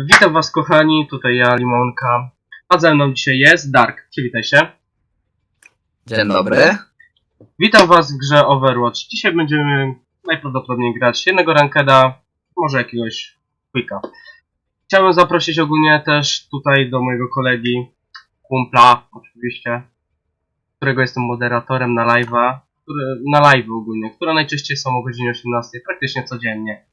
Witam was kochani, tutaj ja, Limonka. A ze mną dzisiaj jest Dark. Przywitaj się. Dzień dobry. Witam was w grze Overwatch. Dzisiaj będziemy najprawdopodobniej grać jednego rankeda, może jakiegoś quicka. Chciałem zaprosić ogólnie też tutaj do mojego kolegi, kumpla oczywiście, którego jestem moderatorem na live'a, który, na live ogólnie, które najczęściej są o godzinie 18, praktycznie codziennie.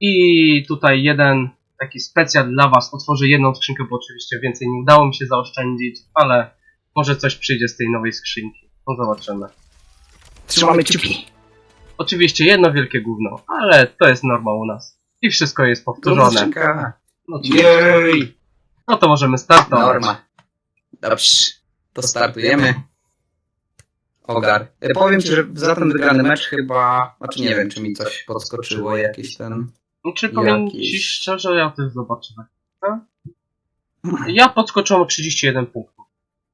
I tutaj jeden taki specjal dla was, otworzę jedną skrzynkę, bo oczywiście więcej nie udało mi się zaoszczędzić, ale może coś przyjdzie z tej nowej skrzynki. No zobaczymy. Trzymamy kciuki. Oczywiście jedno wielkie gówno, ale to jest norma u nas. I wszystko jest powtórzone. Skrzynka. No. Jej. no to możemy startować. Norma. Dobrze. To startujemy. Ogar. Ja powiem ci, że za ten wygrany mecz chyba... Znaczy nie wiem, czy mi coś podskoczyło, jakiś ten... Czy powiem Jakiś- ci szczerze, ja też zobaczę. tak? Ja podskoczyłem o 31 punktów.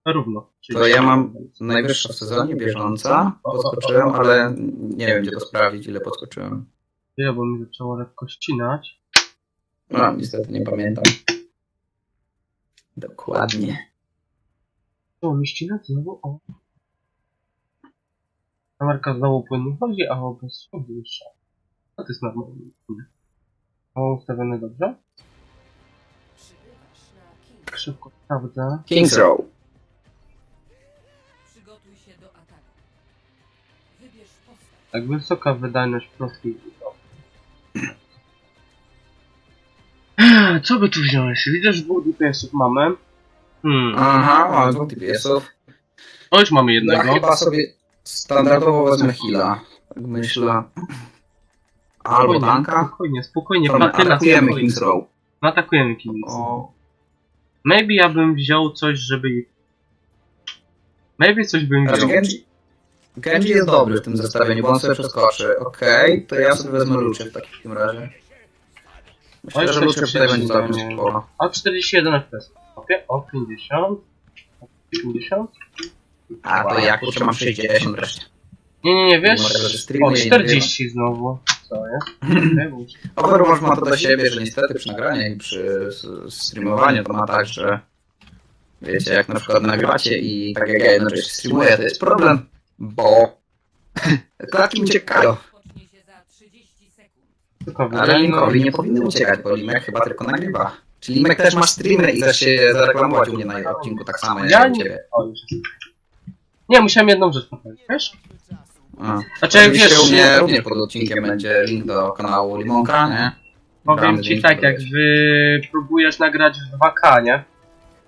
Równo. To ja mam najwyższa w sezonie, bieżąca. Podskoczyłem, ale nie wiem, gdzie to sprawdzić, ile podskoczyłem. Ja, bo mi zaczęło lekko ścinać. No, niestety nie pamiętam. Dokładnie. O, mi ścinać znowu, o. Kamerka znowu płynnie chodzi, a obraz się wyższa. A to jest normalne. Mam ustawione dobrze? Szybko sprawdzę. Kings Row. Przygotuj się do ataku. Wybierz postać. Tak wysoka wydajność profilu. Co by tu wziąłeś? Widzę, że dwóch DPS-ów mamy. Hmm. Aha, mamy dwóch DPS-ów. O, już mamy Ja jednego. chyba sobie standardowo wezmę heal'a. Tak myślę. Albo tanka. Spokojnie, spokojnie. Dobra, Platyna, Atakujemy spokojnie. Kings Row. Atakujemy Kings. O, Maybe ja bym wziął coś, żeby ich... Maybe coś bym Znaczy wziął. Genji, Genji jest dobry w tym zestawieniu, bo on sobie przeskoczy. Okej, to ja sobie wezmę Lucie w takim razie. Myślę, Oj, że to Lucie się tutaj będzie przyda, nie. spoko. A 41 FPS. Okej, o 50. O 50. A to ja kurczę mam 60 wreszcie. Nie, nie, nie, wiesz? streamuję O i 40 znowu. Bo już- Overwatch ma to do siebie, że niestety przy nagraniu i przy streamowaniu to ma tak, że wiecie, jak na przykład nagrywacie i tak jak ja jednocześnie streamuję, to jest problem, bo klatki uciekają. Rozpocznie się za 30 sekund. Tylko Ale. Linkowi nie powinny uciekać, bo Limek chyba tylko nagrywa. Czy Limek też masz streamy i chcesz się zareklamować u mnie na odcinku tak samo jak Ja u nie. ciebie. Nie, musiałem jedną rzecz powiedzieć, wiesz? A. Znaczy, jak Oczywiście wiesz, u mnie również pod odcinkiem będzie link do kanału Limonka, nie? powiem ci tak, jak wy próbujesz nagrać w 2K, nie?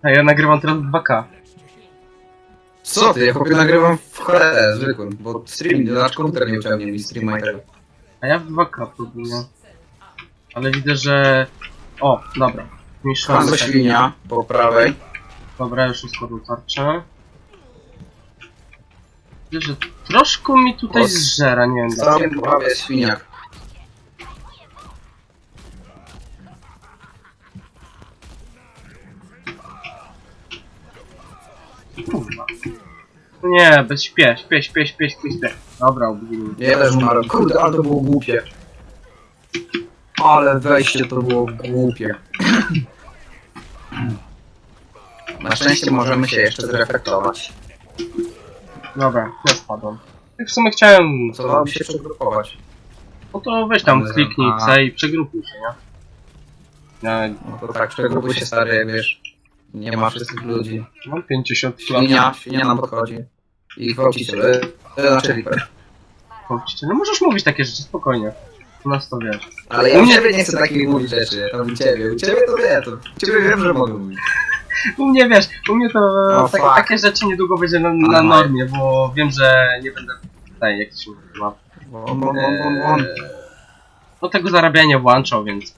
A ja nagrywam teraz w 2K. Co ty, ja chłopie nagrywam w HRT zwykłym, bo stream, nasz komputer nie uciągnie mi streama i tego. A ja w 2K próbuję. Ale widzę, że... O, dobra. Mieszamy. Pan do świnia po prawej. Dobra, już uskładam tarczę. Widzę, że troszkę mi tutaj O, zżera, nie wiem W dlaczego. jest świniak. Kurwa. Nie, bez śpie, śpie, śpie, śpie, śpie, śpie. Dobra, ubili. Ja też umarłem. Kurde, ale to było głupie. Ale wejście to było głupie. Na szczęście możemy się jeszcze zreflektować. Dobra, ja spadłem. Tak w sumie chciałem... Co się przegrupować? No to weź tam Dobra, kliknij a- C i przegrupuj się, nie? Ja No to tak, przegrupuj się stary, jak wiesz. Nie ma wszystkich ludzi. mam 50 Świnia, świnia nam podchodzi. I gwałciciel. e, e, Znaczy Reaper. No możesz mówić takie rzeczy spokojnie. U nas to wiesz. Ale ja u ciebie nie chcę takich mówić rzeczy. Tam u ciebie. U ciebie to wie, to u ciebie wiem, że mogę mówić. U mnie wiesz, u mnie to O, tak, fuck. takie rzeczy niedługo będzie na, na normie, bo wiem, że nie będę tutaj jak to się nazywa. Won, won, won, won, won. Eee, No tego zarabiania włączał, więc.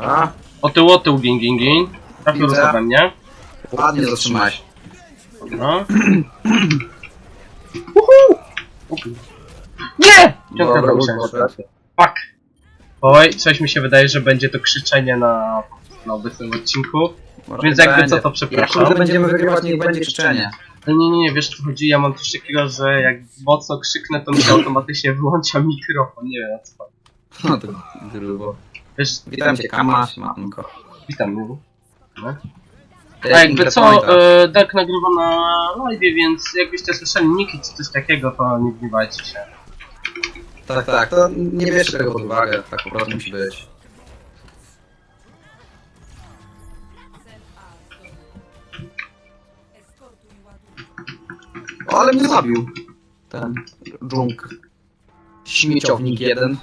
A, O tył, o tył, gin, gin, gin. Trafił Widzę. we mnie. ładnie zatrzymałeś. No. Uhu! Nie! Piątka Dobra, do poszedł. Fuck. Oj, coś mi się wydaje, że będzie to krzyczenie na, na obecnym odcinku. Może Więc jakby będzie. co, to Jak przepraszam. kurde będziemy wygrywać, niech będzie krzyczenie. Ale nie, nie, nie, wiesz co chodzi, ja mam coś takiego, że jak mocno krzyknę, to mi się automatycznie wyłącza mikrofon, nie wiem o co chodzi. No to grubo. Wiesz, Witam cię, Kama, manko. witam. no. No. A jakby co, e, Dark nagrywa na live, więc jakbyście słyszeli niki czy coś takiego, to nie gniewajcie się. Tak, tak, to nie bierzcie tego pod uwagę, tak po prostu musi być. O, ale mnie zabił. Ten dżunk. Śmieciownik jeden.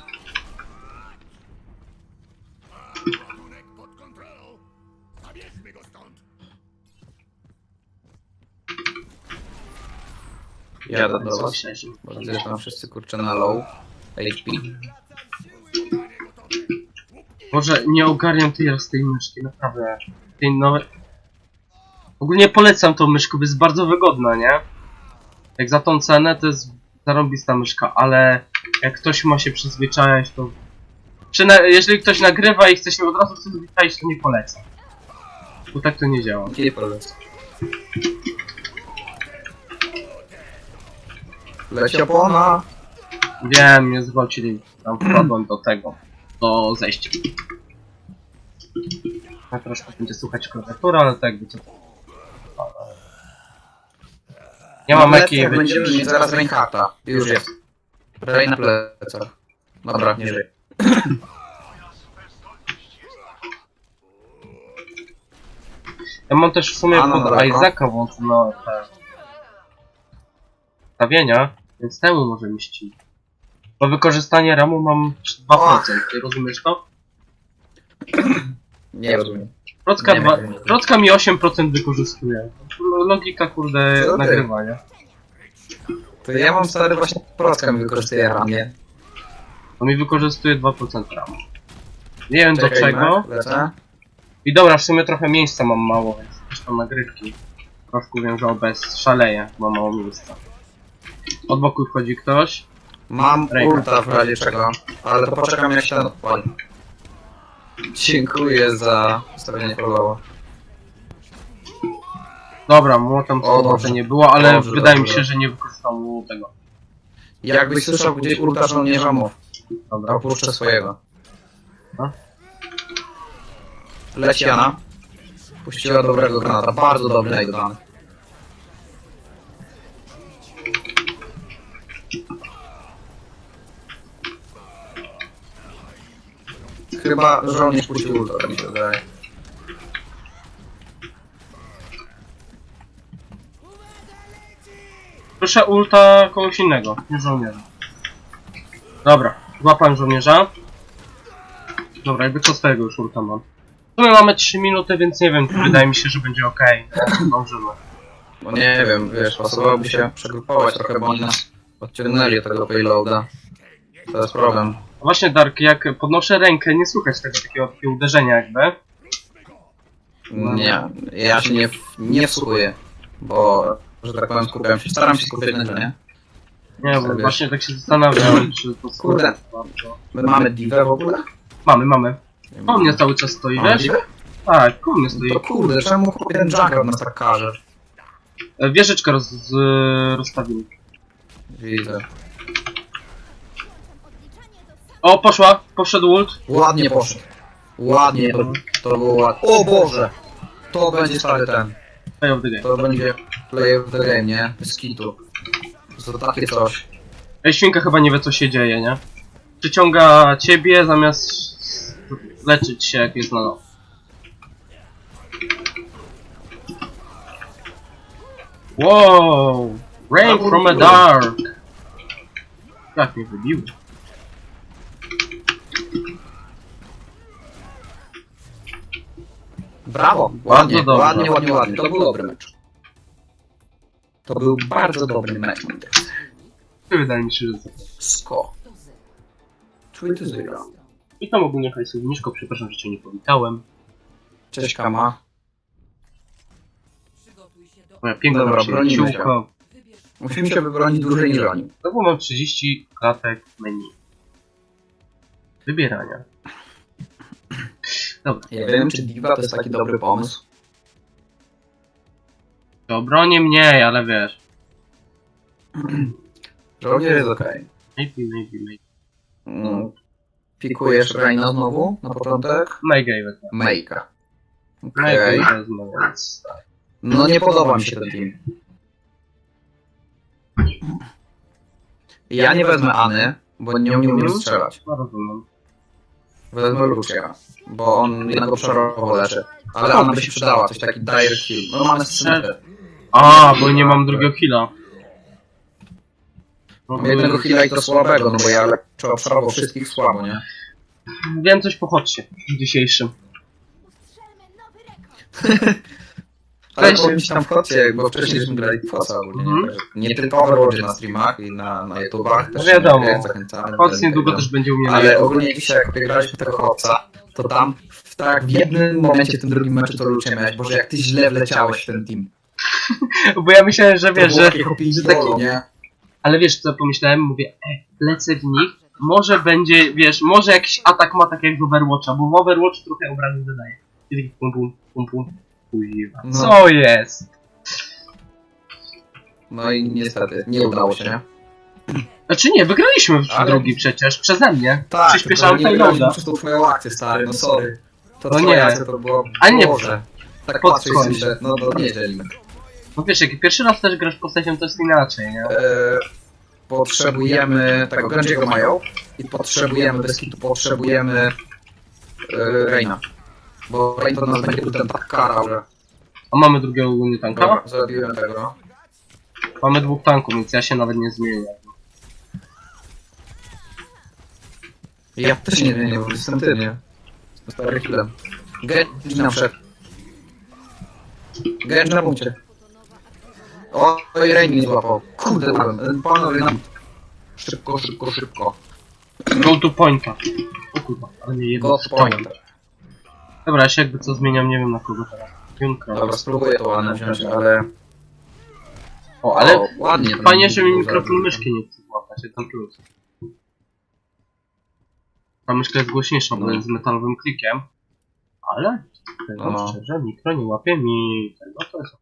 Jadę do was. Bo widzę, że tam wszyscy kurczę na low. HP. Może nie ogarniam teraz tej myszki, naprawdę. Tej nowej... Ogólnie polecam tą myszkę, bo jest bardzo wygodna, nie? Jak za tą cenę to jest zarąbista myszka, ale jak ktoś ma się przyzwyczajać, to... Przyna jeżeli ktoś nagrywa i chce się od razu przyzwyczaić, to nie polecam. Bo tak to nie działa. Nie polecam. Leci opona. Wiem, mnie zwalczyli. Tam wpadłem do tego. Do zejścia. Na troszkę będzie słuchać klawiatura, ale tak jakby co. Nie mam jakiej jak będziemy mieć zaraz Reinhardta. Już jest. Rej na plecach. Dobra, nie żyj. Ja mam też w sumie A, no pod daleko. Isaaca włączone te stawienia, więc temu może mi ścić. Bo wykorzystanie ramu mam 2%, ty rozumiesz to? Nie rozumiem. Procka, Nie dwa, wiem. Procka mi 8% wykorzystuje. Logika kurde Co ty? nagrywania. To ja mam stary właśnie procka mi wykorzystuje ramię. To mi wykorzystuje 2% ramu. Nie wiem do czego. Lecę. I dobra, w sumie trochę miejsca mam mało, więc też tam nagrywki. Troszkę wiem, że OBS szaleje, mam mało miejsca. Od boku wchodzi ktoś. Mam ulta w razie czego, ale to poczekam jak się ten odpali. Dziękuję za ustawienie followa. Dobra, młotem O, dobrze. nie było, ale Dobrze, wydaje mi dobrze. się, że nie wykorzystał mu tego. Jakbyś słyszał gdzieś ulta żołnierza mów, Dobra. opuszczę swojego. No. Leci Jana. Puściła dobrego granata, bardzo dobry najdodany. Chyba żołnierz puścił ulta, mi się wydaje. Proszę ulta kogoś innego, nie żołnierza. Dobra, złapałem żołnierza. Dobra, jakby co swojego już ulta mam. W sumie mamy 3 minuty, więc nie wiem, wydaje mi się, że będzie ok. Zdążymy. Bo nie wiem, wiesz, pasowałoby się przegrupować trochę, bo oni nas odciągnęli od tego payloada. To jest problem. Właśnie Dark, jak podnoszę rękę, nie słychać tego takiego, takiego uderzenia jakby. Nie, ja się nie, nie wsłuchuję, bo, że tak powiem, skupiam się, staram się skupiać na grze, nie? Nie, bo Wiesz. właśnie tak się zastanawiam, czy to Kurde. słychać bardzo. My mamy divę w ogóle? Mamy, mamy. Po mnie cały czas stoi, Mamy wiesz? divę? Tak, po mnie stoi. To kurde, czemu chłopie ten Junker nas tak każe? E, Wieżyczkę roz, z, rozstawimy. Widzę. O, poszła, poszedł ult. Ładnie poszedł. Ładnie, to, to było ładnie. O Boże! To będzie stary ten. Play of the game. To będzie play of the game, nie? Z kitu. To takie coś. Ej, świnka chyba nie wie co się dzieje, nie? Przyciąga ciebie zamiast leczyć się jak jest na noc. Wow! Rain from a dark! Jak mnie wybił? Brawo! Ładnie, dobrze. ładnie, ładnie, ładnie. To był dobry mecz. To był bardzo dobry mecz, drodzy. Wydaje mi się, że tak. Sko. 3 to 0. Witam ogólnie hajsowniczko, przepraszam, że cię nie powitałem. Cześć Kama. Przygotuj się do... Moja piękna Dobra, bronimy przyjaciółka. Wybierz Musimy się wybronić dłużej niż oni. Znowu mam 30 klatek menu. Wybierania. Dobra, Ja wiem, czy Diva to jest taki dobry pomysł. to bronię mniej, ale wiesz. Żołnierz jest okej. Maybe, maybe, maybe. Mm. Pikujesz Reina znowu na początek? Mejka. Maygay Okej. wezmę, więc... No nie podoba mi się ten team. Ja nie wezmę Any, bo nie umiem strzelać. No rozumiem. Wezmę Lucia, bo on jednego obszarowo leczy. Ale ona by się przydała, coś taki direct kill. No mamy strzelę. A, bo nie mam drugiego heala. No, Mam jednego heala i to słabego, no bo ja leczę obszarowo wszystkich słabo, nie? Wiem coś pochodźcie w dzisiejszym. Ale Weź- powiem ci tam w kocie, bo wcześniej żeśmy grali w koca ogólnie. Mhm. nie? Nie tylko Overwatch na streamach i na, na YouTubach też. No wiadomo. jak Zachęcamy. Chodź niedługo też będzie u mnie na Ale ogólnie dzisiaj jak graliśmy tego chłopca, to tam w, tak w jednym momencie w tym drugim meczu to Lucie miałeś, Boże jak ty źle wleciałeś w ten team. Bo ja myślałem, że wiesz, że... że taki- nie? Ale wiesz co pomyślałem? Mówię, e, lecę w nich. Może będzie, wiesz, może jakiś atak ma tak jak z Overwatcha, bo w Overwatch trochę obrażeń. I taki pum pum, pum pum. No. Co jest? No i niestety, nie udało się, nie? Znaczy nie, wygraliśmy w Ale- drugi przecież, przeze mnie. Tak, Przyspieszałem tylko nie przez tą twoją akcję, stary, no sorry. To No twoja nie. akcja to było... A nie. Boże. Tak Pod patrzę i koniec. no to nie dzielimy. No wiesz, jak pierwszy raz też grasz postacią, to jest inaczej, nie? E, potrzebujemy tego Genjiego mają i potrzebujemy, bez potrzebujemy e, Reina. Bo to nas będzie potem tak karał, że... A mamy drugiego ogólnie tanka? Dobra, zabiłem tego. Mamy dwóch tanków, więc ja się nawet nie zmienię. Ja też nie wiem, bo jestem ty, nie? Z stary chwilę. Genji nam wszedł. Genji na punkcie. O, oj, Rein mnie złapał. Kurde, byłem. Panowie nam... Szybko, szybko, szybko. Go to pointa. O kurwa, ale mnie jedno Go z point. Dobra, ja się jakby co zmieniam, nie wiem na kogo teraz. Junka. Dobra, spróbuję to ładnie wziąć, ale... O, ale O, ładnie. ten fajnie, że mi był mikrofon myszki nie chce złapać, ten plus. Ta myszka jest głośniejsza, bo No. jest z metalowym klikiem. Ale, tego No. szczerze, mikro nie łapie mi tego, to jest...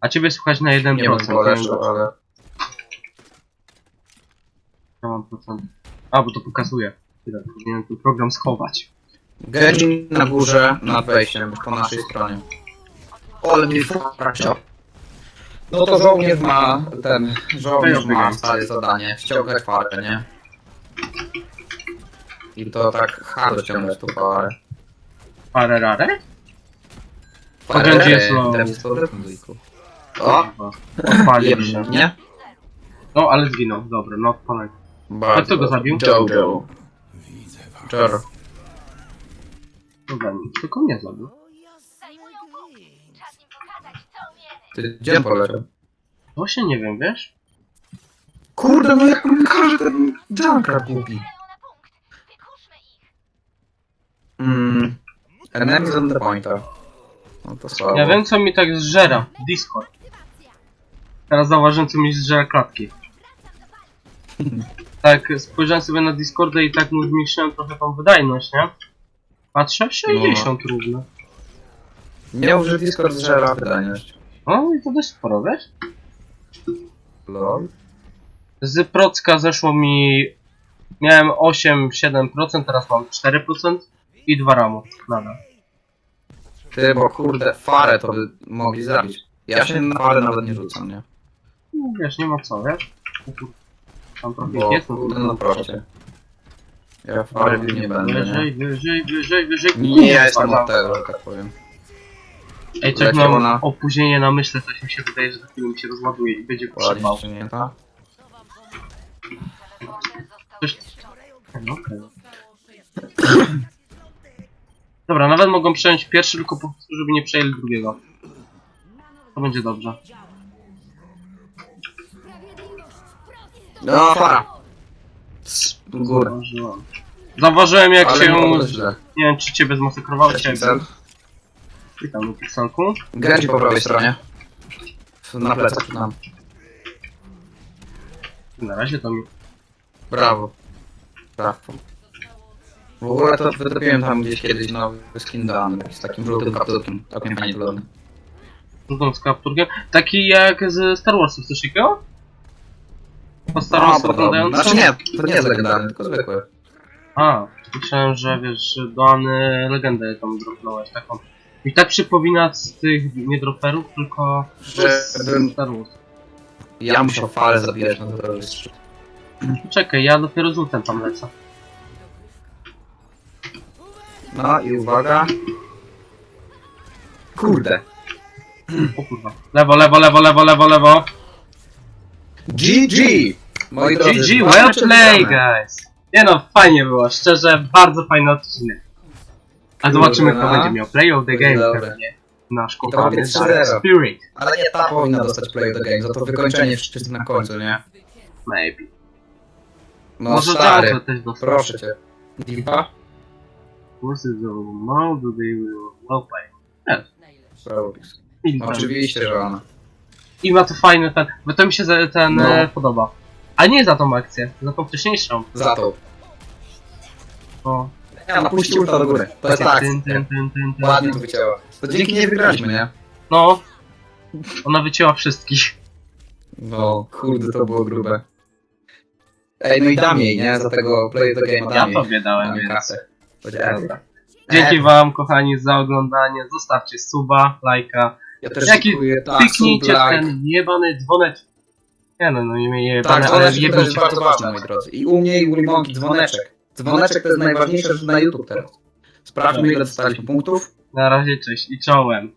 A ciebie słuchać na 1%. Nie mam lepsze, ale... Ja mam procent. A, bo to pokazuje. Powinienem ten program schować. Genji na górze, nad wejściem, po naszej stronie. Ale mi frakcio. No to żołnierz ma ten, żołnierz ma stare zadanie, ściągać farę, nie? I to tak hard ciągać tą farę. Parę rare? Genji jest low. jest rytmiku. O. Odpalił się. nie? No, ale zginął, dobra, no odpalaj. Bardzo kto go zabił? Jojo. Jor. Dobra, nic, tylko mnie zabił. Zajmują punkt. Czas im pokazać, co umiemy. Ty gdzie on poleciał? Właśnie nie wiem, wiesz? Kurde, no jak mi każe ten Junkrat głupi. Idą na punkt. Wykuszmy ich. Mm. Enemies on the pointer. No to słabo. Ja wiem, co mi tak zżera. Discord. Teraz zauważyłem, co mi zżera klatki. Tak, spojrzałem sobie na Discorda i tak mu zmniejszyłem trochę tą wydajność, nie? Patrzę, 60 równo. Nie mów, że Discord zżera wydajność. O, i to dość sporo, wiesz? Lol. Z procka zeszło mi... Miałem 8-7%, teraz mam 4% i 2 ramu nadal. Ty, bo kurde, farę to by mogli zabić. Ja się na farę nawet nie rzucam, nie? No, wiesz, nie ma co, wiesz? Tam trochę Bo jest, kurde, no proszę. Ja farę bił nie będę, Wyżej, nie? wyżej, wyżej, wyżej. Nie, ja jestem od tego, że tak powiem. Ej, coś Leciało mam na- opóźnienie na myśle, coś mi się wydaje, że za chwilę mi się rozładuje i będzie. Ładnie, czy nie, tak? Coś... No, okej. Dobra, nawet mogą przejąć pierwszy, tylko po prostu, żeby nie przejęli drugiego. To będzie dobrze. No, fara. Góry. Zauważyłem. Zauważyłem jak Ale się... nie było źle. Nie wiem, czy ciebie zmasakrowało, ciebie. Witam na pikselku. Genji po prawej stronie. Na plecach nam. Na razie to mi... Brawo. Brawo. W ogóle to wydopiłem tam gdzieś kiedyś nowy skin dany, taki z takim żółtym kapturkiem. Tak mnie fajnie wygląda. Rzucam z kapturkiem. Taki jak z Star Warsów, coś takiego? Po starą podobno. wyglądającą? Znaczy nie, to nie jest legendarny, tylko zwykły. A, myślałem, że wiesz, że dany legendę tam dropnąłeś taką. I tak przypomina z tych nie droperów, tylko Że bym- Star Wars. Ja musiał falę zabijać, już jest... Czekaj, ja dopiero z ultem tam lecę. No i uwaga. Kurde. O kurwa. Lewo, lewo, lewo, lewo, lewo, lewo. GG! Moi drodzy, GG, dwa well play, guys. Nie no, fajnie było, szczerze, bardzo fajny odcinek. A zobaczymy, kto no. będzie miał play of the game pewnie. Nasz to kochany będzie Dark 3-0. Spirit. Ale nie ta powinna dostać play of the game, za to wykończenie wszyscy na końcu, nie? Maybe. No Może stary, Dark też dostał. proszę cię. It all about? Do they will. I, tam. Oczywiście, że ona. I ma to fajny ten, bo to mi się za- ten No. e, podoba. A nie za tą akcję, za tą wcześniejszą. Za to. O, Ja ulta do góry. To jest tak. Tyn, tyn, tyn, tyn, tyn. Ładnie to wycięła. To dzięki niej wygraliśmy, nie? No, ona wycięła wszystkich. No, kurde, to było grube. Ej, no i dam jej, nie? Za tego play the game Ja dam jej. tobie dałem, Dam jej więc. kasę. Powiedziałem. Dobra. Dzięki wam, kochani, za oglądanie. Zostawcie suba, lajka. Ja też Jaki dziękuję. Tak, Kliknijcie like. ten jebany dzwonek. Nie no, no nie jebany, Tak, ale dzwoneczek jest bardzo to ważne, moi drodzy. I u mnie, i u Limonki dzwoneczek. Dzwoneczek to jest najważniejsze rzecz na YouTube teraz. Sprawdźmy, ile dostaliśmy punktów. Na razie, cześć i czołem.